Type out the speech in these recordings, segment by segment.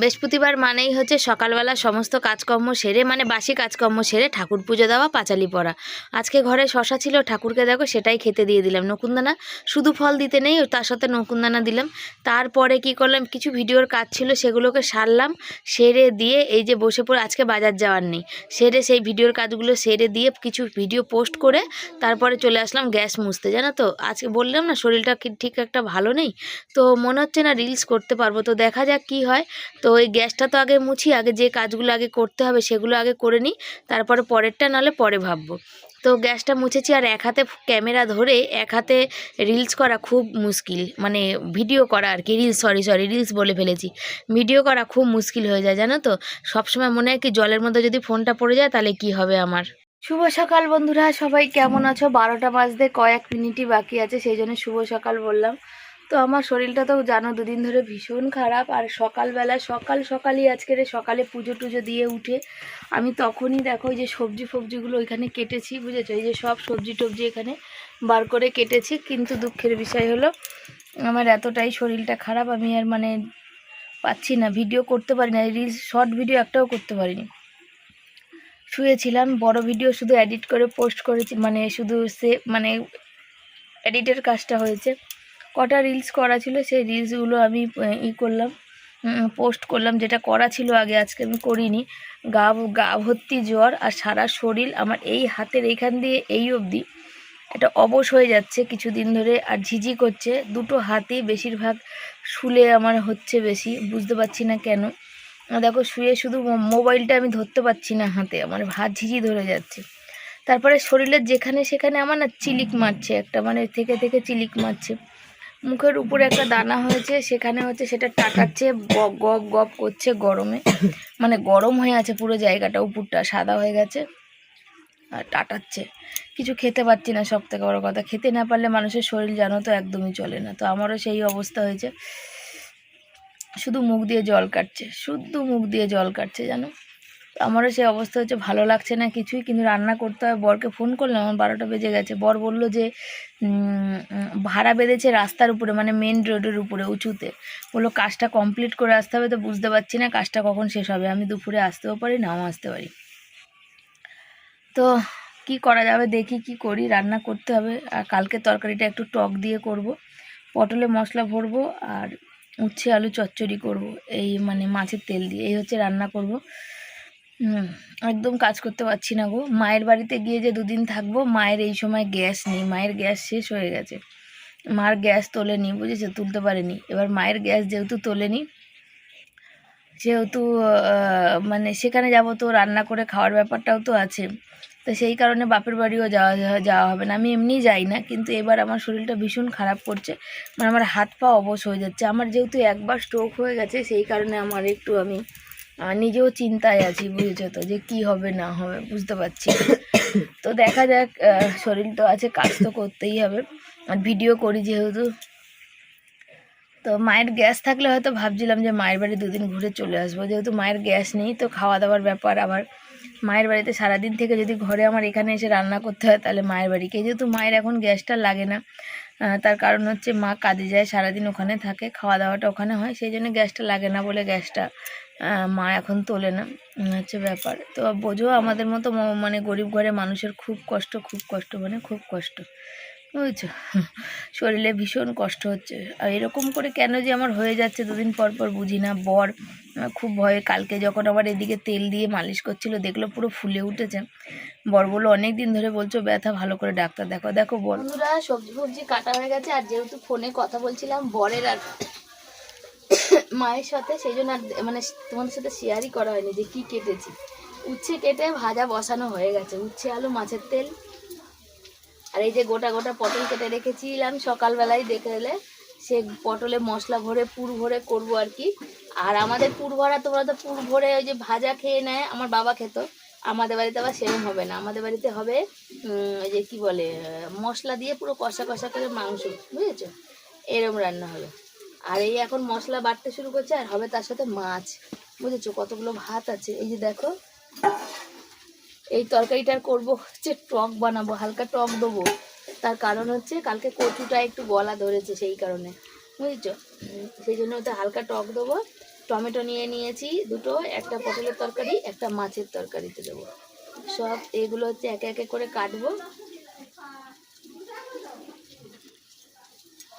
বৃহস্পতিবার মানেই হচ্ছে সকালবেলা সমস্ত কাজকর্ম সেরে মানে বাসি কাজকর্ম সেরে ঠাকুর পুজো দেওয়া, পাঁচালি পড়া। আজকে ঘরে শশা ছিল, ঠাকুরকে দেখো সেটাই খেতে দিয়ে দিলাম। নকুনদানা শুধু ফল দিতে নেই, তার সাথে নকুনদানা দিলাম। তারপরে কি করলাম, কিছু ভিডিওর কাজ ছিল, সেগুলোকে সারলাম, সেরে দিয়ে এই যে বসে পড়ে, আজকে বাজার যাওয়ার নেই। সেরে সেই ভিডিওর কাজগুলো সেরে দিয়ে কিছু ভিডিও পোস্ট করে তারপরে চলে আসলাম গ্যাস মুছতে। জানো তো, আজকে বললাম না, শরীরটা ঠিক একটা ভালো নেই? তো মনে হচ্ছে না রিলস করতে পারব। তো দেখা যাক কি হয়। তো ওই গ্যাসটা তো আগে মুছি, আগে যে কাজগুলো আগে করতে হবে সেগুলো আগে করে নিই, তারপরে পরেরটা নাহলে পরে ভাববো। তো গ্যাসটা মুছেছি আর এক হাতে ক্যামেরা ধরে এক হাতে রিলস করা খুব মুশকিল মানে ভিডিও করা আর কি, রিলস সরি সরি রিলস বলে ফেলেছি। ভিডিও করা খুব মুশকিল হয়ে যায়, জানো তো? সবসময় মনে হয় কি জলের মধ্যে যদি ফোনটা পড়ে যায় তাহলে কি হবে আমার? শুভ সকাল বন্ধুরা, সবাই কেমন আছো? বারোটা বাজতে কয়েক মিনিটই বাকি আছে, সেই জন্য শুভ সকাল বললাম। তো আমার শরীরটা তো জানো দুদিন ধরে ভীষণ খারাপ, আর সকালবেলা সকাল সকালই আজকের সকালে পুজো টুজো দিয়ে উঠে আমি তখনই দেখো যে সবজি ফবজিগুলো ওইখানে কেটেছি, বুঝেছ? এই যে সব সবজি টবজি এখানে বার করে কেটেছি, কিন্তু দুঃখের বিষয় হলো আমার এতটাই শরীরটা খারাপ, আমি আর মানে পাচ্ছি না ভিডিও করতে পারি না রিলস শর্ট ভিডিও একটাও করতে পারিনি। শুয়েছিলাম, বড় ভিডিও শুধু এডিট করে পোস্ট করেছি মানে শুধু সে মানে এডিটের কাজটা হয়েছে। কটা রিলস করা ছিল, সেই রিলসগুলো আমি ই করলাম পোস্ট করলাম, যেটা করা ছিল আগে, আজকে আমি করিনি। গা গা ভর্তি জ্বর আর সারা শরীর আমার এই হাতের এইখান দিয়ে এই অবধি। এটা অবশ হয়ে যাচ্ছে কিছুদিন ধরে আর ঝিঝি করছে। দুটো হাতে বেশিরভাগ শুলে আমার হচ্ছে বেশি, বুঝতে পারছি না কেন। দেখো, শুয়ে শুধু মোবাইলটা আমি ধরতে পারছি না হাতে, আমার হাত ঝিঝি ধরে যাচ্ছে। তারপরে শরীরের যেখানে সেখানে আমার না চিলিক মারছে, একটা মানে থেকে থেকে চিলিক মারছে। মুখের উপরে একটা দানা হয়েছে, সেখানে হচ্ছে সেটা টাটাচ্ছে, গপ গপ করছে গরমে। মানে গরম হয়ে আছে পুরো জায়গাটা, উপরটা সাদা হয়ে গেছে আর টাটাচ্ছে। কিছু খেতে পারছি না সব থেকে বড় কথা। খেতে না পারলে মানুষের শরীর জানো তো একদমই চলে না। তো আমারও সেই অবস্থা হয়েছে। শুধু মুখ দিয়ে জল কাটছে, শুধু মুখ দিয়ে জল কাটছে, জানো? আমারও সেই অবস্থা হচ্ছে, ভালো লাগছে না কিছুই, কিন্তু রান্না করতে হয়। বরকে ফোন করলাম, আমার বারোটা বেজে গেছে। বর বলল যে ভাড়া বেঁধেছে রাস্তার উপরে মানে মেন রোডের উপরে, উঁচুতে। বলল, কাজটা কমপ্লিট করে আসতে হবে তো বুঝতে পারছি না, কাজটা কখন শেষ হবে। আমি দুপুরে আসতেও পারি, নাও আসতে পারি। তো কি করা যাবে, দেখি কি করি, রান্না করতে হবে। আর কালকে তরকারিটা একটু টক দিয়ে করব। পটলে মশলা ভরবো আর উচ্ছে আলু চচ্চড়ি করব। এই মানে মাছের তেল দিয়ে, এই হচ্ছে রান্না করব। হুম, একদম কাজ করতে পারছি না গো। মায়ের বাড়িতে গিয়ে যে দুদিন থাকব, মায়ের এই সময় গ্যাস নেই, মায়ের গ্যাস শেষ হয়ে গেছে। মার গ্যাস তোলেনি, বুঝেছে? তুলতে পারেনি। এবার মায়ের গ্যাস যেহেতু তোলেনি, যেহেতু মানে সেখানে যাব তো রান্না করে খাওয়ার ব্যাপারটাও তো আছে, তো সেই কারণে বাপের বাড়িও যাওয়া যাওয়া হবে না। আমি এমনি যাই না, কিন্তু এবার আমার শরীরটা ভীষণ খারাপ করছে। মানে আমার হাত পা অবশ হয়ে যাচ্ছে। আমার যেহেতু একবার স্ট্রোক হয়ে গেছে, সেই কারণে আমার একটু আমি আহ, নিজেও চিন্তায় আছি বুঝেছ তো যে কি হবে না হবে বুঝতে পারছি তো দেখা যাক শরীর তো আছে কাজ তো করতেই হবে। আর ভিডিও করি যেহেতু। তো মায়ের গ্যাস থাকলে হয়তো ভাবছিলাম যে মায়ের বাড়ি দুদিন ঘুরে চলে আসব। যেহেতু মায়ের গ্যাস নেই তো খাওয়া দাওয়ার ব্যাপার আবার। মায়ের বাড়িতে সারাদিন থেকে যদি ঘরে আমার এখানে এসে রান্না করতে হয় তাহলে মায়ের বাড়িকে যেহেতু মায়ের এখন গ্যাসটা লাগে না তার কারণ হচ্ছে মা কাজে যায় সারাদিন ওখানে থাকে খাওয়া দাওয়াটা ওখানে হয় সেই জন্য গ্যাসটা লাগে না বলে গ্যাসটা মা এখন তোলে না। হচ্ছে ব্যাপার। তো বোঝো আমাদের মতো মানে গরিব ঘরে মানুষের খুব কষ্ট খুব কষ্ট মানে খুব কষ্ট। বুঝছ? শরীরে ভীষণ কষ্ট হচ্ছে। আর এরকম করে কেন যে আমার হয়ে যাচ্ছে দুদিন পর পর বুঝি না। বর খুব ভয়ে কালকে যখন আবার এদিকে তেল দিয়ে মালিশ করছিল, দেখল পুরো ফুলে উঠেছে। বর বলল অনেক দিন ধরে বলছো ব্যথা, ভালো করে ডাক্তার দেখো। দেখো বন্ধুরা সবজি ফবজি কাটা হয়ে গেছে। আর যেহেতু ফোনে কথা বলছিলাম, বরের আর মায়ের সাথে, সেই জন্য আর মানে তোমাদের সাথে শেয়ারই করা হয়নি যে কি কেটেছি। উচ্ছে কেটে ভাজা বসানো হয়ে গেছে, উচ্ছে, আলু, মাছের তেল। আর এই যে গোটা গোটা পটল কেটে রেখেছিলাম সকালবেলায়, দেখে এলে সে পটলে মশলা ভরে, পুর ভরে করব আর কি। আর আমাদের পুর ভরা, তোমরা তো পুর ভরে ওই যে ভাজা খেয়ে নেয়, আমার বাবা খেত। আমাদের বাড়িতে আবার সেরকম হবে না। আমাদের বাড়িতে হবে ওই যে কি বলে, মশলা দিয়ে পুরো কষা কষা করে মাংস, বুঝেছ? এরম রান্না হবে। আর এই এখন মশলা বাড়তে শুরু করছে, আর হবে তার সাথে মাছ। বুঝেছ? কতগুলো ভাত আছে। এই যে দেখো, এই তরকারিটার করব হচ্ছে টক বানাবো, হালকা টক দেবো। তার কারণ হচ্ছে কালকে কচুটা একটু গলা ধরেছে সেই কারণে। বুঝেছ? সেই জন্য ওটা হালকা টক দেবো। টমেটো নিয়ে নিয়েছি দুটো, একটা পটলের তরকারি, একটা মাছের তরকারিতে দেবো। সব এগুলো হচ্ছে একে একে করে কাটবো।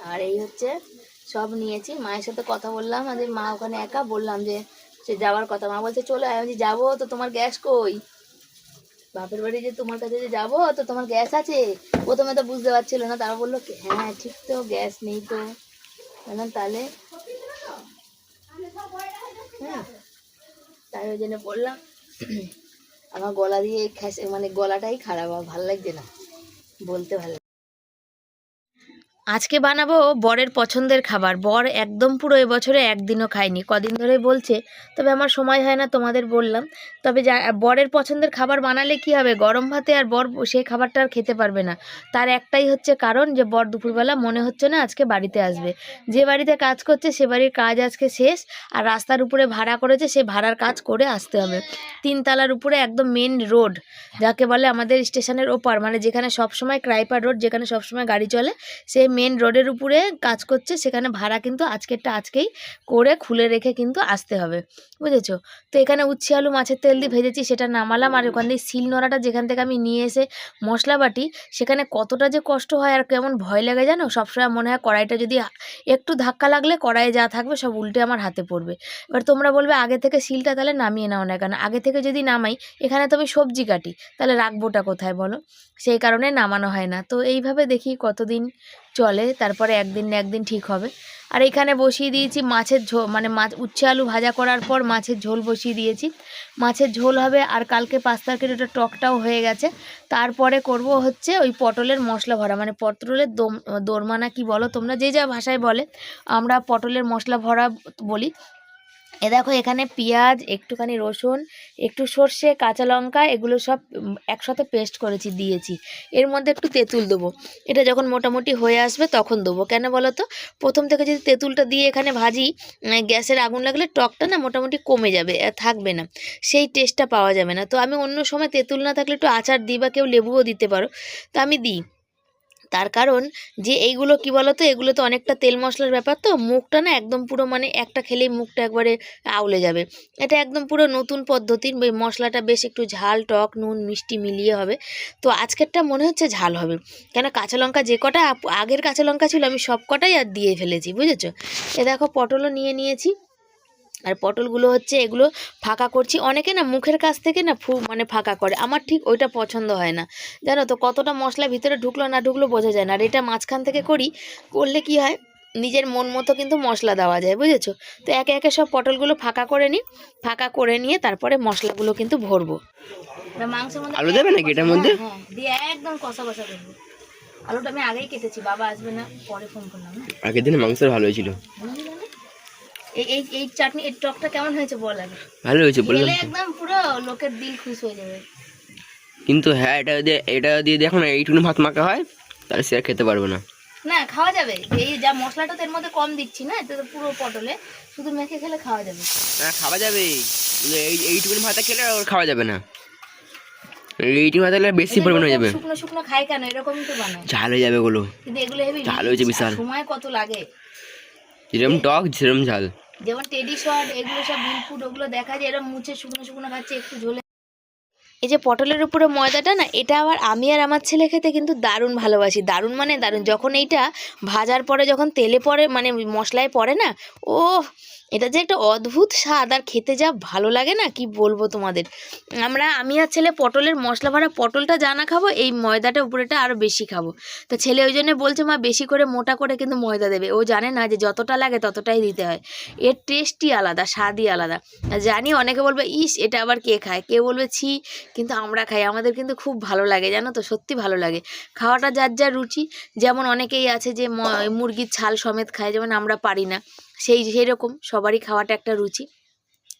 আর এই হচ্ছে সব নিয়েছি। মায়ের সাথে কথা বললাম, আর মা ওখানে একা, বললাম যে সে যাওয়ার কথা। মা বলছে, চলে। আমি যাব? তো তোমার গ্যাস কই? বাপের বাড়ি যে তোমার কাছে যে যাব, তো তোমার গ্যাস আছে? প্রথমে তো বুঝতে পারছিল না, তারা বলল হ্যাঁ ঠিক তো, গ্যাস নেই তো। বললাম, তাহলে হ্যাঁ। তাই ওই জন্য বললাম, আমার গলা দিয়ে মানে গলাটাই খারাপ ভালো লাগছে না। বলতে ভালো আজকে বানাবো বরের পছন্দের খাবার। বর একদম পুরো এবছরে একদিনও খায়নি। কদিন ধরে বলছে, তবে আমার সময় হয় না, তোমাদের বললাম। তবে যা, বরের পছন্দের খাবার বানালে কি হবে? গরম ভাতে আর বর সেই খাবারটা আর খেতে পারবে না। তার একটাই হচ্ছে কারণ যে, বর দুপুরবেলা মনে হচ্ছে না আজকে বাড়িতে আসবে। যে বাড়িতে কাজ করছে, সে বাড়ির কাজ আজকে শেষ, আর রাস্তার উপরে ভাড়া করেছে, সে ভাড়ার কাজ করে আসতে হবে। তিনতলার উপরে একদম মেন রোড যাকে বলে আমাদের স্টেশনের ওপার মানে যেখানে সবসময় ক্রাইপার রোড যেখানে সবসময় গাড়ি চলে, সেই মেন রোডের উপরে কাজ করছে, সেখানে ভাড়া কিন্তু আজকেরটা আজকেই করে খুলে রেখে কিন্তু আসতে হবে, বুঝেছ? তো এখানে উচ্ছে আলু মাছের তেল দিয়ে ভেজেছি, সেটা নামালাম আর ওখান দিয়ে শিল নোড়াটা যেখান থেকে আমি নিয়ে এসে মশলা বাটি, সেখানে কতটা যে কষ্ট হয় আর কেমন ভয় লাগে জানো? সবসময় মনে হয় কড়াইটা যদি একটু ধাক্কা লাগলে কড়াইয়ে যা থাকবে সব উল্টে আমার হাতে পড়বে। এবার তোমরা বলবে আগে থেকে শিলটা তাহলে নামিয়ে নাও না কেন? আগে থেকে যদি নামাই, এখানে তো আমি সবজি কাটি, তাহলে রাখবোটা কোথায় বলো? সেই কারণে নামানো হয় না। তো এইভাবে দেখি কতদিন চলে, তারপরে একদিন না একদিন ঠিক হবে। আর এখানে বসিয়ে দিয়েছি মাছের ঝোল মানে মাছ, উচ্ছে আলু ভাজা করার পর মাছের ঝোল বসিয়ে দিয়েছি। মাছের ঝোল হবে, আর কালকে পাঁচ তারিখের ওটা টকটাও হয়ে গেছে। তারপরে করব হচ্ছে ওই পটলের মশলা ভরা মানে পটলের দম দোরমানা কি বলো তোমরা, যে যা ভাষায় বলে, আমরা পটলের মশলা ভরা বলি। এ দেখো এখানে পেঁয়াজ, একটুখানি রসুন, একটু সর্ষে, কাঁচা লঙ্কা, এগুলো সব একসাথে পেস্ট করেছি, দিয়েছি। এর মধ্যে একটু তেঁতুল দেবো। এটা যখন মোটামুটি হয়ে আসবে তখন দেবো। কেন বলো তো? প্রথম থেকে যদি তেঁতুলটা দিয়ে এখানে ভাজি গ্যাসের আগুন লাগলে টকটা না মোটামুটি কমে যাবে থাকবে না। সেই টেস্টটা পাওয়া যাবে না। তো আমি অন্য সময় তেঁতুল না থাকলে একটু আচার দিই বা কেউ লেবুও দিতে পারো। তো আমি দিই। তার কারণ যে এইগুলো কি বলো তো এগুলো তো অনেকটা তেল মশলার ব্যাপার তো, মুখটা না একদম পুরো মানে একটা খেলেই মুখটা একবারে আউলে যাবে। এটা একদম পুরো নতুন পদ্ধতির মশলাটা বেশ একটু ঝাল, টক, নুন, মিষ্টি মিলিয়ে হবে। তো আজকেরটা মনে হচ্ছে ঝাল হবে। কেন কাঁচা লঙ্কা যে কটা আগের কাঁচা লঙ্কা ছিল আমি সব কটাই আর দিয়ে ফেলেছি, বুঝেছ? এ দেখো পটলও নিয়ে নিয়েছি। আর পটলগুলো হচ্ছে এগুলো ফাঁকা করছি। অনেকে না মুখের কাছ থেকে না ফু মানে ফাঁকা করে। আমার ঠিক ওইটা পছন্দ হয় না। জানো তো কতটা মশলা ভিতরে ঢুকলো না ঢুকলো বোঝা যায় না। আর এটা মাঝখান থেকে করি করলে কি হয়? নিজের মন মতো কিন্তু মশলা দেওয়া যায় বুঝেছ? তো একে একে সব পটলগুলো ফাঁকা করে নিই ফাঁকা করে নিয়ে তারপরে মশলাগুলো কিন্তু ভরবো। মাংসের আলু দেবে নাকি এটার মধ্যে? হ্যাঁ দিয়ে একদম কষা কষা করব। আলুটা আমি আগেই কেটেছি বাবা আসবে না পরে ফোন করলাম আগের দিনে মাংস ভালো হয়েছিল? এই এই এই চাটনি এই টকটা কেমন হয়েছে বল আগে। ভালো হয়েছে বললাম একদম পুরো লোকের দিল খুশ হয়ে যাবে। কিন্তু হ্যাঁ এটা দিয়ে এটা দিয়ে দেখো না এইটুকু ভাত মাখা হয় তাহলে সে খেতে পারব না। না খাওয়া যাবে। এই যা মশলাটা তো এর মধ্যে কম দিচ্ছি না এটা তো পুরো পটলে। শুধু মেখে খেলে খাওয়া যাবে। হ্যাঁ খাওয়া যাবে। এই এইটুকুনি ভাতটা খেলে আর খাওয়া যাবে না। এইটুকু ভাত খেলে বেশি পরিমাণে হয়ে যাবে। শুকনো শুকনো খায় কেন? এরকমই তো বানায়। ঝাল হয়ে যাবে ওগুলো কিন্তু এগুলো হেভি ঝাল হয়েছে বিশাল। সময় কত লাগে? যেরকম টক যেরকম ঝাল। যেমন টেডি শট এগুলো সব বিলফুট ওগুলো দেখা যায় এরকম মুছে শুকনো শুকনো খাচ্ছে, একটু ঝোলে। এই যে পটলের উপরে ময়দাটা না, এটা আবার আমি আর আমার ছেলে খেতে কিন্তু দারুণ ভালোবাসি। দারুণ মানে দারুণ। যখন এইটা ভাজার পরে যখন তেলে পরে মানে মশলায় পড়ে না ও এটা যে একটা অদ্ভুত স্বাদ, আর খেতে যা ভালো লাগে না, কি বলব তোমাদের? আমরা, আমি আর ছেলে পটলের মশলা ভরা পটলটা জানা খাব, এই ময়দাটা, উপরেটা আরও বেশি খাব। তো ছেলে ওই জন্য বলছে, মা, বেশি করে মোটা করে কিন্তু ময়দা দেবে। ও জানে না যে যতটা লাগে ততটাই দিতে হয়। এর টেস্টই আলাদা, স্বাদই আলাদা। জানি অনেকে বলবে, ইস, এটা আবার কে খায়? কে বলবে, ছি, কিন্তু আমরা খাই, আমাদের কিন্তু খুব ভালো লাগে, জানো তো, সত্যি ভালো লাগে। খাওয়াটা যার যার রুচি, যেমন অনেকেই আছে যে মুরগির ছাল সমেত খায়, যেমন আমরা পারি না। সেই সেই রকম সবারই খাওয়াটা একটা রুচি।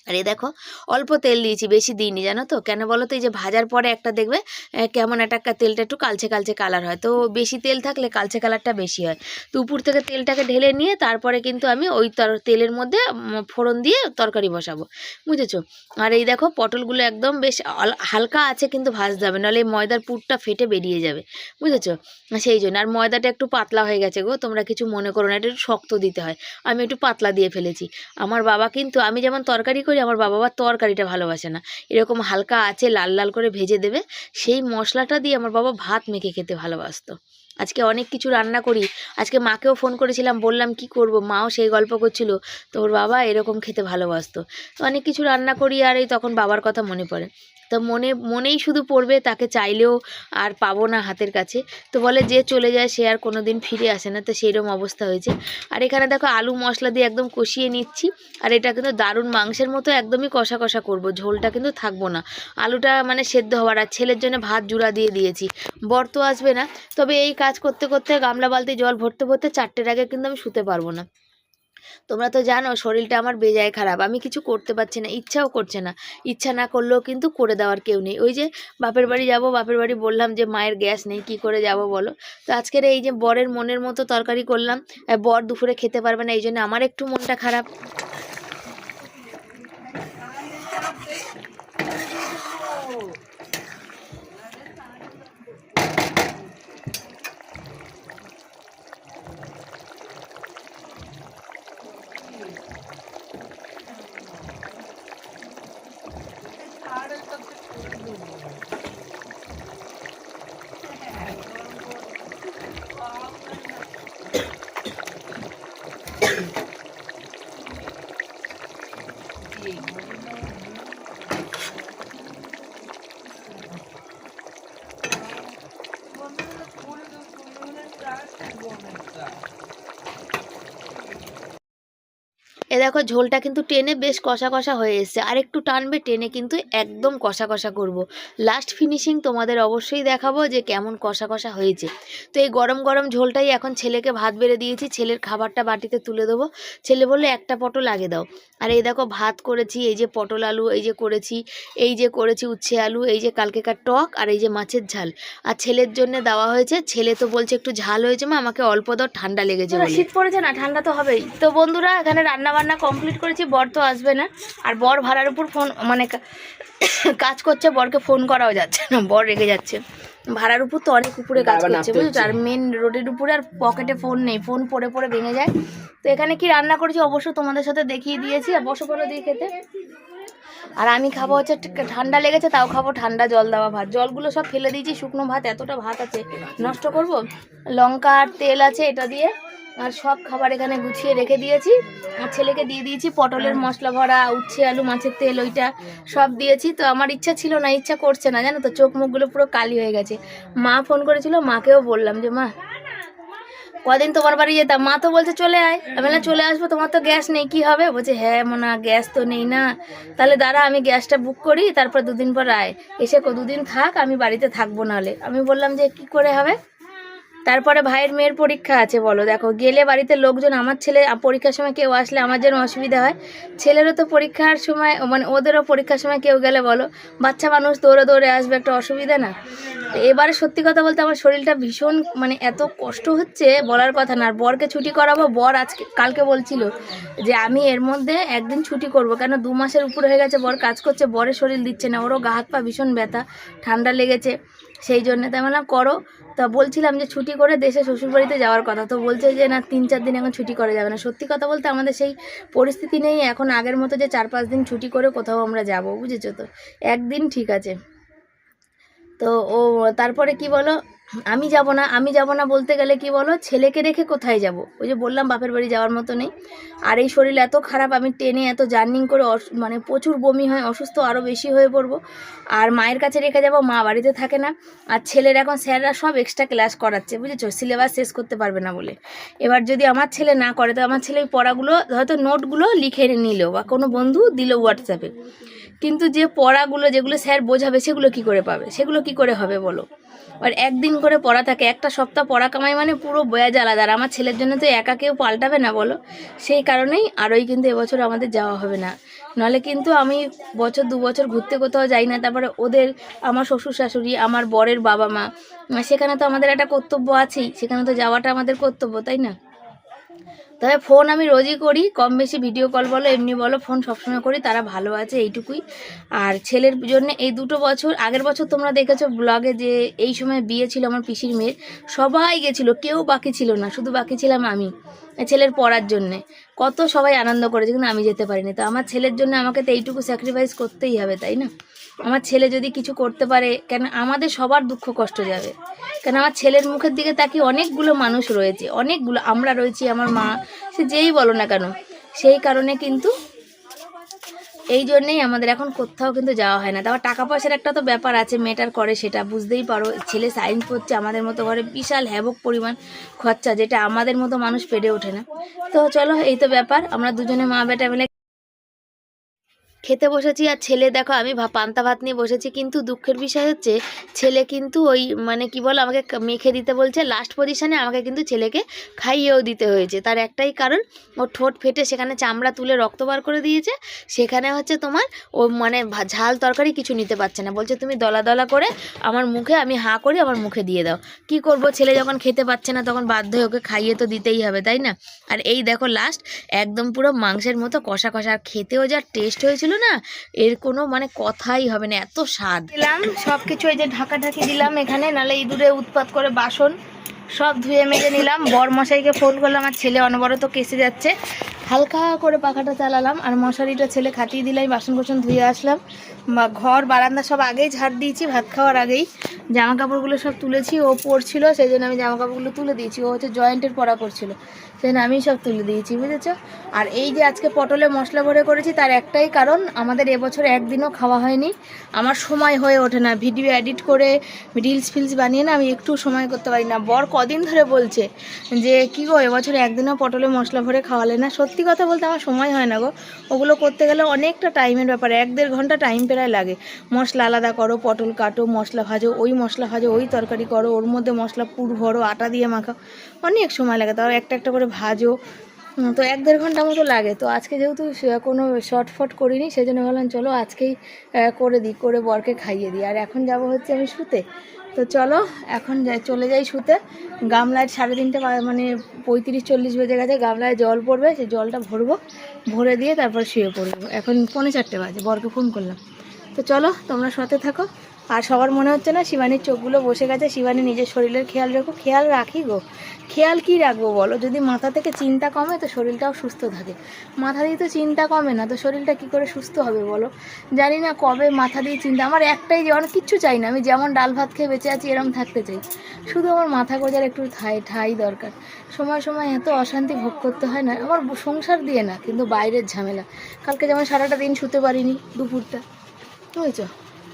আর এই দেখো, অল্প তেল দিয়েছি, বেশি দিইনি, জানো তো? কেন বলো তো? এই যে ভাজার পরে একটা দেখবে কেমন একটা তেলটা একটু কালচে কালচে কালার হয়। তো বেশি তেল থাকলে কালচে কালারটা বেশি হয়। তো উপর থেকে তেলটাকে ঢেলে নিয়ে তারপরে কিন্তু আমি ওই তেলের মধ্যে ফোড়ন দিয়ে তরকারি বসাবো। বুঝেছ? আর এই দেখো, পটলগুলো একদম বেশ হালকা আছে কিন্তু ভাজতে হবে, নাহলে এই ময়দার পুরটা ফেটে বেরিয়ে যাবে। বুঝেছ? সেই জন্য। আর ময়দাটা একটু পাতলা হয়ে গেছে গো, তোমরা কিছু মনে করো না, এটা একটু শক্ত দিতে হয়। আমি একটু পাতলা দিয়ে ফেলেছি। আমার বাবা কিন্তু, আমি যেমন তরকারি করি আমার বাবা বা তরকারিটা ভালোবাসে না। এরকম হালকা আছে লাল লাল করে ভেজে দেবে, সেই মশলাটা দিয়ে আমার বাবা ভাত মেখে খেতে ভালোবাসতো। আজকে অনেক কিছু রান্না করি, আজকে মাকেও ফোন করেছিলাম, বললাম, কি করব? মাও সেই গল্প করছিল। তো ওর বাবা এরকম খেতে ভালোবাসতো। তো অনেক কিছু রান্না করি আর এই তখন বাবার কথা মনে পড়ে। তো মনে, মনেই শুধু পড়বে, তাকে চাইলেও আর পাবো না হাতের কাছে। তো বলে যে চলে যায়, সে আর কোনো দিন ফিরে আসে না। তো সেইরকম অবস্থা হয়েছে। আর এখানে দেখো, আলু মশলা দিয়ে একদম কষিয়ে নিচ্ছি। আর এটা কিন্তু দারুণ মাংসের মতো একদমই কষা কষা করব। ঝোলটা কিন্তু থাকব না। আলুটা মানে সেদ্ধ হওয়ার আর ছেলের জন্য ভাত জুড়া দিয়ে দিয়েছি। বর তো আসবে না। তবে এই কাজ করতে করতে গামলা বালতি জল ভরতে ভরতে চারটের আগে কিন্তু আমি শুতে পারব না। তোমরা তো জানো শরীরটা আমার বেজায় খারাপ, আমি কিছু করতে পারছি না, ইচ্ছাও করছে না। ইচ্ছা না করলেও কিন্তু করে দেওয়ার কেউ নেই। ওই যে বাপের বাড়ি যাব, বাপের বাড়ি বললাম যে, মায়ের গ্যাস নেই, কি করে যাব বলো? তো আজকের এই যে বরের মনের মতো তরকারি করলাম বর দুপুরে খেতে পারবে না, এই জন্য আমার একটু মনটা খারাপ। দেখো ঝোলটা কিন্তু টেনে বেশ কষা কষা হয়ে এসছে। আর একটু টানবে টেনে কিন্তু একদম কষা কষা করব। লাস্ট ফিনিশিং তোমাদের অবশ্যই দেখাবো যে কেমন কষা কষা হয়েছে। তো এই গরম গরম ঝোলটাই এখন ছেলেকে ভাত বেড়ে দিয়েছি। ছেলের খাবারটা বাটিতে তুলে দেবো। ছেলে বললে একটা পটল আগে দাও। আর এই দেখো ভাত করেছি এই যে পটল আলু এই যে করেছি এই যে করেছি উচ্ছে আলু এই যে কালকেকার টক আর এই যে মাছের ঝাল। আর ছেলের জন্য দেওয়া হয়েছে ছেলে তো বলছে একটু ঝাল হয়েছে মা আমাকে অল্প দর ঠান্ডা লেগেছে শীত পড়েছে না ঠান্ডা তো হবেই। তো বন্ধুরা এখানে রান্না বান্না কমপ্লিট করেছি বর তো আসবে না। আর বর ভাড়ার উপর ফোন মানে কাজ করছে বরকে ফোন করাও যাচ্ছে না বর রেগে যাচ্ছে। ভাড়ার উপর তো অনেক উপরে কাজ করছে বুঝেছ। আর মেন রোডের উপরে আর পকেটে ফোন নেই ফোন পড়ে পড়ে ভেঙে যায়। তো এখানে কি রান্না করেছি অবশ্য তোমাদের সাথে দেখিয়ে দিয়েছি আর বসে করে দিয়ে খেতে। আর আমি খাব হচ্ছে ঠান্ডা লেগেছে তাও খাব ঠান্ডা জল দেওয়া ভাত। জলগুলো সব ফেলে দিয়েছি শুকনো ভাত এতটা ভাত আছে। নষ্ট করব? লঙ্কা আর তেল আছে এটা দিয়ে। আর সব খাবার এখানে গুছিয়ে রেখে দিয়েছি। আর ছেলেকে দিয়ে দিয়েছি পটলের মশলা ভরা, উচ্ছে, আলু, মাছের তেল, ওইটা সব দিয়েছি। তো আমার ইচ্ছা ছিল না, ইচ্ছা করছে না, জানো তো, চোখ মুখগুলো পুরো কালি হয়ে গেছে। মা ফোন করেছিল, মাকেও বললাম যে, মা, কদিন তোমার বাড়ি যেতাম? মা তো বলছে, চলে আয়। আমি না চলে আসব, তোমার তো গ্যাস নেই, কি হবে? বলছে হ্যাঁ মোনা, গ্যাস তো নেই না। তাহলে দাঁড়া, আমি গ্যাসটা বুক করি, তারপর দুদিন পর আয়। এসে দুদিন থাক, আমি বাড়িতে থাকব নাহলে। আমি বললাম যে, কি করে হবে? তারপরে ভাইয়ের মেয়ের পরীক্ষা আছে, বলো। দেখো, গেলে বাড়িতে লোকজন, আমার ছেলে পরীক্ষার সময় কেউ আসলে আমার যেন অসুবিধা হয়। ছেলেরও তো পরীক্ষার সময় মানে ওদেরও পরীক্ষার সময় কেউ গেলে বলো, বাচ্চা মানুষ দৌড়ে দৌড়ে আসবে, একটা অসুবিধা না। এবারে সত্যি কথা বলতে আমার শরীরটা ভীষণ মানে এত কষ্ট হচ্ছে বলার কথা না। আর বরকে ছুটি করাবো, বর আজকে, কালকে বলছিল যে আমি এর মধ্যে একদিন ছুটি করব, কেন দু মাসের উপরে হয়ে গেছে, বর কাজ করছে, বরের শরীর দিচ্ছে না, ওরও গা হাত পা ভীষণ ব্যথা, ঠান্ডা লেগেছে। সেই জন্য তাই বললাম, করো। তা বলছিলাম যে ছুটি করে দেশে শ্বশুরবাড়িতে যাওয়ার কথা। তো বলছে যে, না, তিন চার দিন এখন ছুটি করা যাবে না। সত্যি কথা বলতে আমাদের সেই পরিস্থিতি নেই। এখন আগের মতো যে চার পাঁচ দিন ছুটি করে কোথাও আমরা যাব, বুঝেছ তো? একদিন ঠিক আছে। তো ও, তারপরে কি বলো? আমি যাব না, আমি যাব না বলতে গেলে কি বলো, ছেলেকে রেখে কোথায় যাব? ওই যে বললাম বাপের বাড়ি যাওয়ার মতো নেই। আর এই শরীর এত খারাপ, আমি টেনে এত জার্নিং করে মানে প্রচুর বমি হয়, অসুস্থ আরও বেশি হয়ে পড়ব। আর মায়ের কাছে রেখে যাব, মা বাড়িতে থাকে না। আর ছেলের এখন স্যাররা সব এক্সট্রা ক্লাস করাচ্ছে, বুঝেছ? সিলেবাস শেষ করতে পারবে না বলে। এবার যদি আমার ছেলে না করে, তো আমার ছেলে পড়াগুলো, হয়তো নোটগুলো লিখে নিল বা কোনো বন্ধু দিল হোয়াটসঅ্যাপে কিন্তু যে পড়াগুলো যেগুলো স্যার বোঝাবে, সেগুলো কি করে পাবে? সেগুলো কি করে হবে বলো? আর একদিন করে পড়া থাকে, একটা সপ্তাহ পড়া কামাই মানে পুরো বয়াজ আলাদা। আর আমার ছেলের জন্য তো একা কেউ পাল্টাবে না বলো? সেই কারণেই আরোই কিন্তু এবছর আমাদের যাওয়া হবে না। নাহলে কিন্তু আমি বছর, দু বছর ঘুরতে কোথাও যাই না। তারপরে ওদের, আমার শ্বশুর শাশুড়ি, আমার বরের বাবা মা, সেখানে তো আমাদের একটা কর্তব্য আছেই। সেখানে তো যাওয়াটা আমাদের কর্তব্য, তাই না? তবে ফোন আমি রোজই করি, কম বেশি ভিডিও কল বলো, এমনি বলো, ফোন সবসময় করি, তারা ভালো আছে এইটুকুই। আর ছেলের জন্য এই দুটো বছর, আগের বছর তোমরা দেখেছ ব্লগে যে এই সময় বিয়ে ছিল আমার পিসির মেয়ের, সবাই গেছিল, কেউ বাকি ছিল না, শুধু বাকি ছিলাম আমি। ছেলের পড়ার জন্যে। কত সবাই আনন্দ করেছে, কিন্তু আমি যেতে পারিনি। তো আমার ছেলের জন্য আমাকে তো এইটুকু স্যাক্রিফাইস করতেই হবে, তাই না? আমার ছেলে যদি কিছু করতে পারে, কেন আমাদের সবার দুঃখ কষ্ট যাবে। কেন আমার ছেলের মুখের দিকে তাকে অনেকগুলো মানুষ রয়েছে, অনেকগুলো আমরা রয়েছি, আমার মা, সে যেই বলো না কেন, সেই কারণে কিন্তু এই জন্যেই আমাদের এখন কোথাও কিন্তু যাওয়া হয় না। তারপর টাকা পয়সার একটা তো ব্যাপার আছে, মেটার করে সেটা, বুঝতেই পারো। ছেলে সায়েন্স পড়ছে আমাদের মতো ঘরে বিশাল হ্যাবক পরিমাণ খরচা, যেটা আমাদের মতো মানুষ পেরে ওঠে না। তো চলো, এই তো ব্যাপার। আমরা দুজনে মা বেটা মিলে খেতে বসেছি আর ছেলে, দেখো আমি পান্তা ভাত নিয়ে বসেছি, কিন্তু দুঃখের বিষয় হচ্ছে ছেলে কিন্তু ওই মানে কি বলো, আমাকে মেখে দিতে বলছে। লাস্ট পজিশনে আমাকে কিন্তু ছেলেকে খাইয়েও দিতে হয়েছে। তার একটাই কারণ, ও ঠোঁট ফেটে সেখানে চামড়া তুলে রক্ত বার করে দিয়েছে। সেখানে হচ্ছে তোমার ও মানে ঝাল তরকারি কিছু নিতে পারছে না। বলছে, তুমি দলা দলা করে আমার মুখে, আমি হাঁ করি আমার মুখে দিয়ে দাও। কি করব? ছেলে যখন খেতে পাচ্ছে না, তখন বাধ্য হয়ে ওকে খাইয়ে তো দিতেই হবে, তাই না? আর এই দেখো লাস্ট একদম পুরো মাংসের মতো কষা কষা। খেতেও যা টেস্ট হয়েছিল না? এর কোনো মানে কথাই হবে না, এত স্বাদ। দিলাম সব কিছু এই যে ঢাকা ঢাকি দিলাম এখানে নালে ইঁদুরে উৎপাত করে বাসন সব ধুয়ে মেজে নিলাম। বর মশাইকে ফোন করলাম, আমার ছেলে অনবরত কেসে যাচ্ছে। হালকা করে পাখাটা চালালাম, আর মশারিটা ছেলে খাটিয়ে দিলাই বাসন কোসন ধুয়ে আসলাম। বা ঘর, বারান্দা সব আগেই ঝাড় দিয়েছি, ভাত খাওয়ার আগেই। জামা কাপড়গুলো সব তুলেছি, ও পরছিল, সেই জন্য আমি জামা কাপড়গুলো তুলে দিয়েছি। ও হচ্ছে জয়েন্টের পরা করছিল। জন্য আমি সব তুলে দিয়েছি, বুঝেছ? আর এই যে আজকে পটলে মশলা ভরে করেছি, তার একটাই কারণ আমাদের এবছর একদিনও খাওয়া হয়নি। আমার সময় হয়ে ওঠে না। ভিডিও এডিট করে রিলস ফিলস বানিয়ে না আমি একটু সময় করতে পারি না। বর কদিন ধরে বলছে যে, কি গো, এবছর একদিনও পটলে মশলা ভরে খাওয়ালে না? সত্যি কথা বলতে আমার সময় হয় না গো। ওগুলো করতে গেলে অনেকটা টাইমের ব্যাপার, এক দেড় ঘণ্টা টাইম প্রায় লাগে। মশলা আলাদা করো, পটল কাটো, মশলা ভাজো, ওই মশলা ভাজো, ওই তরকারি করো, ওর মধ্যে মশলা পুর ভরো, আটা দিয়ে মাখাও। অনেক সময় লাগে, তাও একটা একটা করে ভাজো। তো এক দেড় ঘণ্টা মতো লাগে। তো আজকে যেহেতু কোনো শর্ট ফট করিনি সেই জন্য ভাবলাম চলো আজকেই করে দিই, করে বরকে খাইয়ে দিই। আর এখন যাব হচ্ছে আমি শুতে। তো চলো, এখন চলে যাই শুতে। গামলায় সাড়ে তিনটে মানে পঁয়ত্রিশ চল্লিশ বেজে গেছে, গামলায় জল পড়বে, সেই জলটা ভরবো। ভরে দিয়ে তারপর শুয়ে পড়ব। এখন পৌনে চারটে বাজে, বরকে ফোন করলাম। তো চলো, তোমরা সাথে থাকো। আর সবার মনে হচ্ছে না শিবানীর চোখগুলো বসে গেছে। শিবানী নিজের শরীরের খেয়াল রাখো, খেয়াল রাখি গো। খেয়াল কি রাখব বলো? যদি মাথা থেকে চিন্তা কমে তো শরীরটাও সুস্থ থাকে। মাথা দিয়ে তো চিন্তা কমে না তো শরীরটা কি করে সুস্থ হবে বলো? জানি না কবে মাথা দিয়ে চিন্তা, আমার একটাই যে অনেক কিচ্ছু চাই না, আমি যেমন ডাল ভাত খেয়ে বেঁচে আছি এরম থাকতে চাই। শুধু আমার মাথা গোজার একটু ঠাই ঠাই দরকার। সময় সময় এত অশান্তি ভোগ করতে হয় না, আমার সংসার দিয়ে না, কিন্তু বাইরের ঝামেলা। কালকে যেমন সারাটা দিন শুতে পারিনি দুপুরটা। বুঝেছ?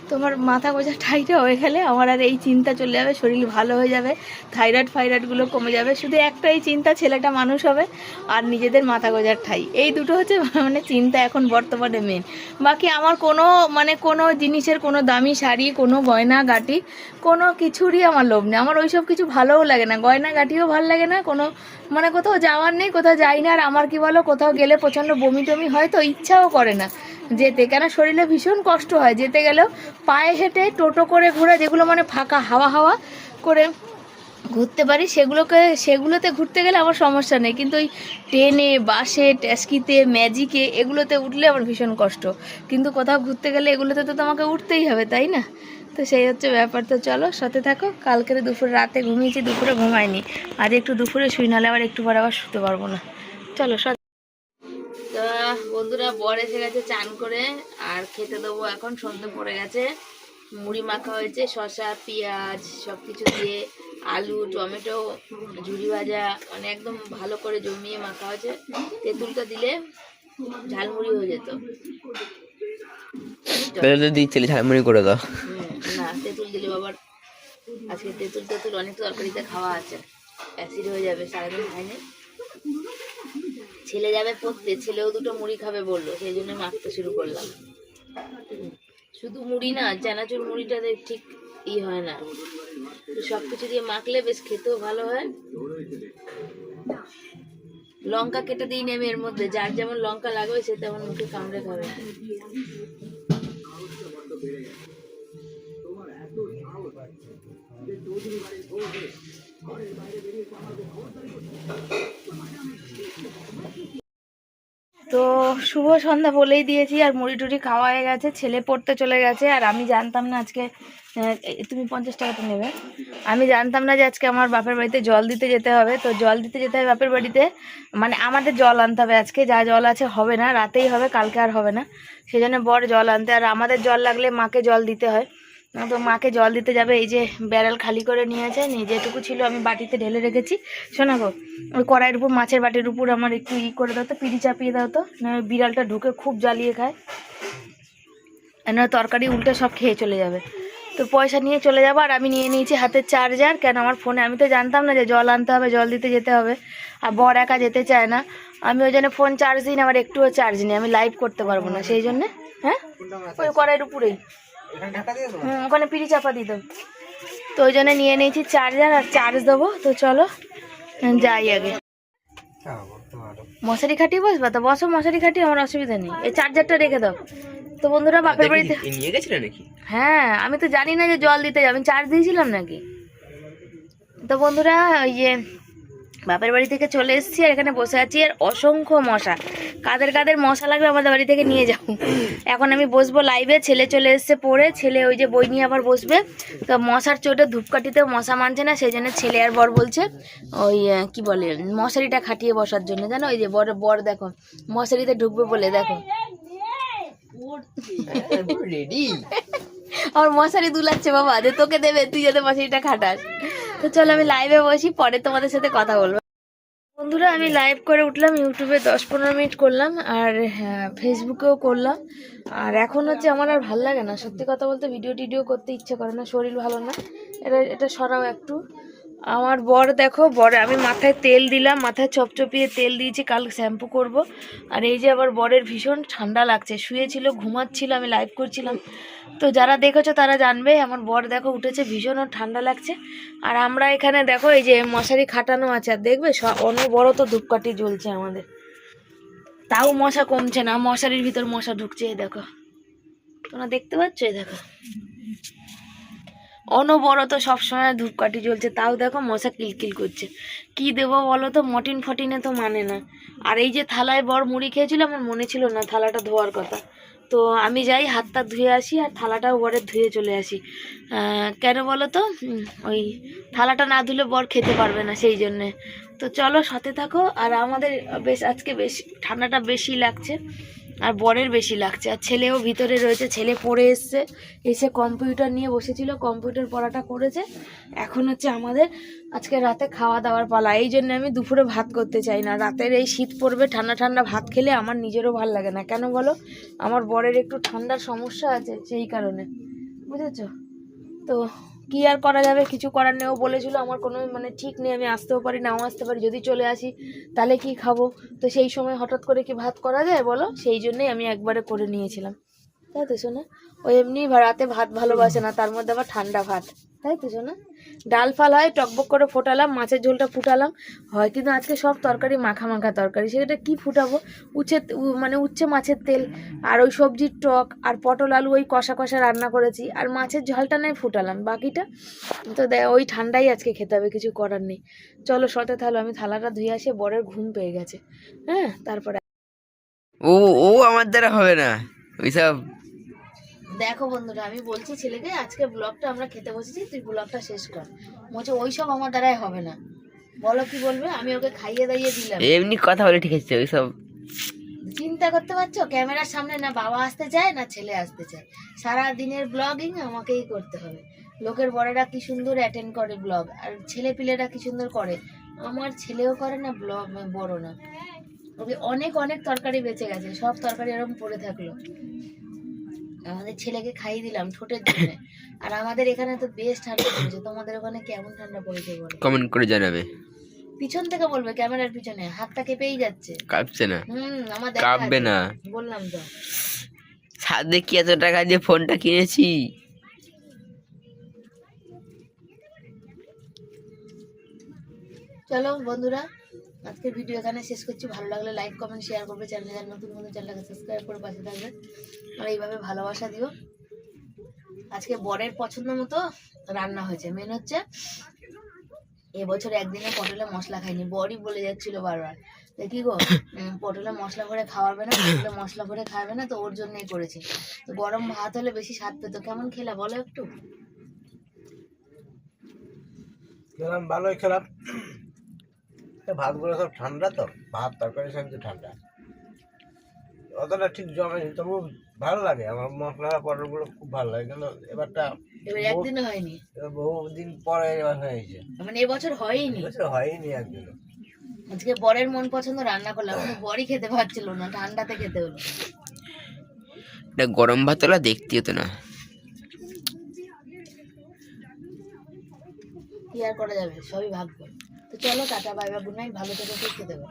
তোমার মাথা গোজা ঠাইটা হয়ে গেলে আমার আর এই চিন্তা চলে যাবে, শরীর ভালো হয়ে যাবে, থাইরয়েড ফাইরয়েডগুলো কমে যাবে, শুধু একটাই চিন্তা, ছেলেটা মানুষ হবে আর নিজেদের মাথা গোজার ঠাই। এই দুটো হচ্ছে মানে চিন্তা এখন বর্তমানে মেন বাকি আমার কোনো মানে কোনো জিনিসের কোনো দামি শাড়ি, কোনো গয়না, গাটি, কোনো কিছুরই আমার লোভ নেই। আমার ওইসব কিছু ভালোও লাগে না। গয়না, গাটিও ভালো লাগে না, কোনো মানে কোথাও যাওয়ার নেই, কোথাও যাই না, আর আমার কি বলো, কোথাও গেলে প্রচণ্ড বমি টমি হয়, তো ইচ্ছাও করে না যেতে। কেন? শরীরে ভীষণ কষ্ট হয়। যেতে গেলেও পায়ে হেঁটে টোটো করে ঘোরা, যেগুলো মানে ফাঁকা, হাওয়া হাওয়া করে ঘুরতে পারি, সেগুলোকে, সেগুলোতে ঘুরতে গেলে আমার সমস্যা নেই। কিন্তু ওই ট্রেনে, বাসে ট্যাস্কিতে ম্যাজিকে, এগুলোতে উঠলে আমার ভীষণ কষ্ট। কিন্তু কোথাও ঘুরতে গেলে এগুলোতে তো তোমাকে উঠতেই হবে, তাই না? তো সেই হচ্ছে ব্যাপার। তো চলো, সাথে থাকো। কালকের দুপুরে, রাতে ঘুমিয়েছি, দুপুরে ঘুমাইনি। আজ একটু দুপুরে শুই, নাহলে আবার একটু পরে আবার শুতে পারব না। চলো বন্ধুরা বর এসে গেছে চান করে আর খেতে দেবো এখন সন্ধে পড়ে গেছে। মুড়ি মাখা হয়েছে শসা পেঁয়াজ সব কিছু দিয়ে আলু টমেটো ঝুড়ি ভাজা মানে একদম ভালো করে জমিয়ে মাখা হয়েছে। তেঁতুলটা দিলে ঝালমুড়ি হয়ে যেত। দিচ্ছিলে ঝালমুড়ি করে দাও। না তেঁতুল দিলে বাবার আজকে তেঁতুল তেঁতুল অনেক তরকারিতে খাওয়া আছে। অ্যাসিড হয়ে যাবে সারাদিন খাইনি। ছেলে যাবে পড়তে, ছেলেও দুটো মুড়ি খাবে বলল, সেই জন্য মাখতে শুরু করলাম। শুধু মুড়ি না, চানাচুর মুড়িটাতে ঠিক ই হয় না। সব কিছু দিয়ে মাখলে বেশ খেতেও ভালো হয়। লঙ্কা কেটে দিই আমি এর মধ্যে, যার যেমন লঙ্কা লাগবে সে তেমন মুখে কামড়ে খাবে। তো শুভ সন্ধ্যা বলেই দিয়েছি, আর মুড়ি টুড়ি খাওয়া হয়ে গেছে, ছেলে পড়তে চলে গেছে, আর আমি জানতাম না আজকে তুমি পঞ্চাশ টাকাটা নেবে। আমি জানতাম না যে আজকে আমার বাপের বাড়িতে জল দিতে যেতে হবে, তো জল দিতে যেতে হবে বাপের বাড়িতে মানে আমাদের জল আনতে হবে আজকে, যা জল আছে হবে না, রাতেই হবে, কালকে আর হবে না সেই জন্য বড় জল আনতে, আর আমাদের জল লাগলে মাকে জল দিতে হয়। তো মাকে জল দিতে যাবে, এই যে ব্যারেল খালি করে নিয়েছে, নিয়ে যেটুকু ছিল আমি বাটিতে ঢেলে রেখেছি। শোনা গো, ওই কড়াইয়ের উপর, মাছের বাটির উপর আমার একটু ই করে দাও তো, পিড়ি চাপিয়ে দাও তো বিড়ালটা ঢুকে খুব জ্বালিয়ে খায়। না তরকারি উল্টে সব খেয়ে চলে যাবে। তো পয়সা নিয়ে চলে যাব, আর আমি নিয়ে নিয়েছি হাতের চার্জার, কেন আমার ফোনে, আমি তো জানতাম না যে জল আনতে হবে, জল দিতে যেতে হবে, আর বর একা যেতে চায় না। আমি ওই জন্য ফোন চার্জ দিই না আমার একটুও চার্জ নেই, আমি লাইভ করতে পারব না, সেই জন্যে হ্যাঁ? ওই কড়াইয়ের উপরেই। ওখানে পিড়ি চাপা দিত তো ওই জন্য নিয়ে নিয়েছি চার্জার আর চার্জ দেবো। তো চলো যাই আগে। মশারি খাটিয়ে বসবা? তো বসো মশারি খাটিয়ে আমার অসুবিধা নেই। এই চার্জারটা রেখে দাও। তো বন্ধুরা বাপের বাড়িতে এ নিয়ে গেছিলে নাকি? হ্যাঁ আমি তো জানি না যে জল দিতে যাবেন চার্জ দিয়েছিলাম নাকি? তো বন্ধুরা ওই যে বাপের বাড়ি থেকে চলে এসেছি আর এখানে বসে আছি আর অসংখ্য মশা। কাদের কাদের মশা লাগবে আমাদের বাড়ি থেকে নিয়ে যাও। এখন আমি বসবো লাইভে ছেলে চলে এসছে পড়ে ছেলে ওই যে বই নিয়ে আবার বসবে। তো মশার চোটে ধূপকাঠিতেও মশা মানছে না সেই জন্য ছেলে আর বর বলছে ওই কি বলে মশারিটা খাটিয়ে বসার জন্য জানো? ওই যে বর বর দেখো মশারিতে ঢুকবে বলে দেখো। রেডি? আমার মশারি দুলাচ্ছে বাবা যে তোকে দেবে তুই যাতে মশারিটা খাটাস। তো চলো আমি লাইভে বসি পরে তোমাদের সাথে কথা বলব। বন্ধুরা আমি লাইভ করে উঠলাম ইউটিউবে দশ পনেরো মিনিট করলাম আর হ্যাঁ, ফেসবুকেও করলাম। আর এখন হচ্ছে আমার আর ভালো লাগে না। সত্যি কথা বলতে ভিডিও টিডিও করতে ইচ্ছে করে না শরীর ভালো না। এটা এটা সরাও একটু। আমার বর দেখো, বর, আমি মাথায় তেল দিলাম, মাথায় চপচপিয়ে তেল দিয়েছি, কাল শ্যাম্পু করব। আর এই যে আবার বরের ভীষণ ঠান্ডা লাগছে, শুয়েছিল, ঘুমাচ্ছিল, আমি লাইভ করছিলাম। তো যারা দেখেছ তারা জানবে, আমার বর দেখো উঠেছে, ভীষণ ঠান্ডা লাগছে। আর আমরা এখানে দেখো, এই যে মশারি খাটানো আছে, আর দেখবে, স- তো ধূপকাঠি জ্বলছে আমাদের। তাও মশা কমছে না, মশারির ভিতর মশা ঢুকছে, এই দেখো। তোমরা দেখতে পাচ্ছ, এই দেখো। অনবরত সবসময় ধূপকাঠি জ্বলছে। তাও দেখো মশা কিলকিল করছে। কি দেবো বলো তো? মটিন ফটিনে তো মানে না। আর এই যে থালায় বর মুড়ি খেয়েছিল, আমার মনে ছিল না থালাটা ধোয়ার কথা। তো আমি যাই, হাতটা ধুয়ে আসি আর থালাটাও বরের ধুয়ে চলে আসি। কেন বলো তো? ওই থালাটা না ধুলে বর খেতে পারবে না সেই জন্যে। তো চলো সাথে থাকো। আর আমাদের বেশ, আজকে বেশি, ঠান্ডাটা বেশি লাগছে। আর বরের বেশি লাগছে। আর ছেলেও ভিতরে রয়েছে, ছেলে পড়ে এসছে, এসে কম্পিউটার নিয়ে বসেছিল, কম্পিউটার পড়াটা করেছে। এখন হচ্ছে আমাদের আজকে রাতে খাওয়া দাওয়ার পালা। এই জন্য আমি দুপুরে ভাত করতে চাই না। রাতের এই শীত পড়বে, ঠান্ডা ঠান্ডা ভাত খেলে আমার নিজেরও ভালো লাগে না। কেন বলো? আমার বরের একটু ঠান্ডার সমস্যা আছে, সেই কারণে। বুঝেছ? তো কি আর করা যাবে? কিছু করার নেও বলেছিল, আমার কোনো মানে ঠিক নেই, আমি আসতেও পারি নাও আসতে পারি। যদি চলে আসি, তাহলে কি খাব? তো সেই সময় হঠাৎ করে কি ভাত করা যায় বলো? সেই জন্যই আমি একবারে করে নিয়েছিলাম। তাই তো শোনা ও এমনি রাতে ভাত ভালোবাসে না, তার মধ্যে আবার ঠান্ডা ভাত। তাই তো শোনা ডাল ফাল হয়, টকবক করে ফোটালাম, মাছের ঝোলটা ফুটালাম। হয় কিন্তু আজকে সব তরকারি মাখা মাখা তরকারি, সেটা কি ফুটাবো? উচ্ছে মানে উচ্ছে মাছের তেল, আর ওই সবজির টক, আর পটল আলু ওই কষা কষা রান্না করেছি, আর মাছের ঝালটা নাই ফুটালাম, বাকিটা? তো ওই ঠান্ডাই আজকে খেতে হবে, কিছু করার নেই। চলো, সতে তাহলে আমি থালাটা ধুয়ে আসি, বরের ঘুম পেয়ে গেছে। হ্যাঁ তারপরে ও ও আমার দ্বারা হবে না, ওইসব দেখো বন্ধুরা আমি বলছি ছেলেকে আজকে ব্লগটা আমরা খেতে বসেছি তুই ব্লগটা শেষ কর। বলছে ওইসব আমার দ্বারাই হবে না। বলো কি বলবে? আমি ওকে খাইয়ে দাইয়ে দিলাম। এমনি কথা বলে ঠিক আছে ওইসব। চিন্তা করতে পারছ? ক্যামেরার সামনে না বাবা আসতে চায় না ছেলে আসতে চায়। সারা দিনের ব্লগিং আমাকেই করতে হবে। লোকের বড়রা কি সুন্দর অ্যাটেন্ড করে ব্লগ আর ছেলে পিলেরা কি সুন্দর করে? আমার ছেলেও করে না ব্লগ বড় না। ওকে অনেক অনেক তরকারি বেঁচে গেছে সব তরকারি এরকম পড়ে থাকল। আমাদের ছেলেকে খাইয়ে দিলাম ঠোঁটের জন্য। আর আমাদের এখানে তো বেশ ঠান্ডা পড়েছে তোমাদের ওখানে কেমন ঠান্ডা পড়েছে বলো? কমেন্ট করে জানাবে। পিছন থেকে বলবে ক্যামেরার পিছনে হাতটা কেঁপেই যাচ্ছে। কাঁপছে না। হুম আমার কাঁপবে না। বললাম তো। সাথে কি এত টাকা দিয়ে ফোনটা কিনেছি? চলো বন্ধুরা আজকের ভিডিও এখানে শেষ করছি। ভালো লাগলে লাইক কমেন্ট শেয়ার করবে চ্যানেলে যারা নতুন নতুন চ্যানেলটাকে সাবস্ক্রাইব করে পাশে থাকবে আর এইভাবে ভালোবাসা দিও। আজকে বরের পছন্দ মতো রান্না হয়েছে। মেন হচ্ছে এবছর একদিনে পটলে মশলা খাইনি। বরই বলে যাচ্ছিল বারবার। দেখি গো পটলে মশলা করে খাওয়াবে না, পটলে মশলা করে খাওয়াবে না, তো ওর জন্যই করেছি। তো গরম ভাত হলে বেশি স্বাদ পেতো। কেমন খেলা বলো একটু? খেলাম, ভালোই খেলাম। এ ভাতগুলো সব ঠান্ডা তো? ভাত তরকারি সব ঠান্ডা। অতটা ঠিক জমে তবু ভালো লাগে। আমার মশলা পটলগুলো খুব ভালো লাগে। কিন্তু এবারটা এবার একদিনও হয়নি? বহুদিন পরে এবার হয়েছে। মানে এবছর হয়নি? এবছর হয়নি একদিন আজকে বরের মন পছন্দ রান্না করলাম। বরই খেতে পারছিল না ঠান্ডাতে খেতে হলো। এটা গরম ভাত হলে দেখতে হতো না। কি আর করা যাবে? সবই ভাগ্য। তো চলো tata bye bye good night ভালো থেকে সুস্থ থেকো।